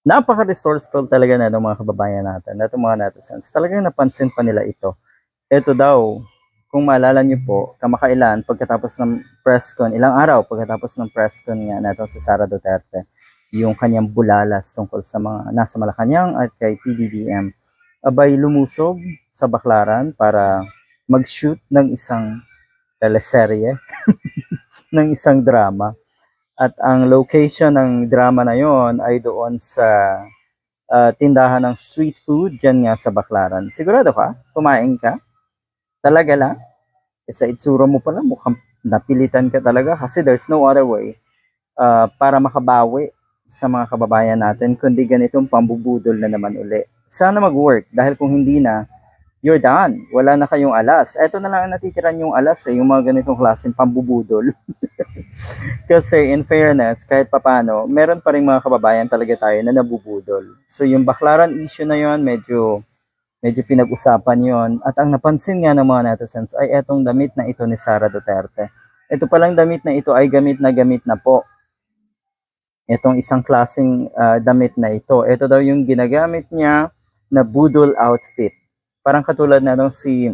napaka-resourceful talaga na ng mga kababayan natin, na mga netizens. Talagang napansin pa nila ito. Ito daw, kung maalala niyo po, kamakailan, pagkatapos ng press con, ilang araw pagkatapos ng press con nga natin si Sara Duterte, yung kanyang bulalas tungkol sa mga nasa Malacanang at kay PBBM, abay lumusog sa Baklaran para mag-shoot ng isang teleserye, ng isang drama. At ang location ng drama na yon ay doon sa ah, tindahan ng street food dyan nga sa Baklaran. Sigurado ka? Kumain ka? Talaga lang? Eh, sa itsura mo pala, mukhang napilitan ka talaga kasi there's no other way ah, para makabawi sa mga kababayan natin kundi ganitong pambubudol na naman uli. Sana mag-work dahil kung hindi na, you're done. Wala na kayong alas. Eto na lang ang natitiran yung alas eh, yung mga ganitong klaseng pambubudol. Kasi in fairness, kahit papano, meron pa rin mga kababayan talaga tayo na nabubudol. So yung baklaran issue na yon medyo medyo pinag-usapan yon At ang napansin nga ng mga netizens ay etong damit na ito ni Sara Duterte. Ito palang damit na ito ay gamit na gamit na po. Itong isang klaseng ah, damit na ito. Ito daw yung ginagamit niya na budol outfit. Parang katulad na nung si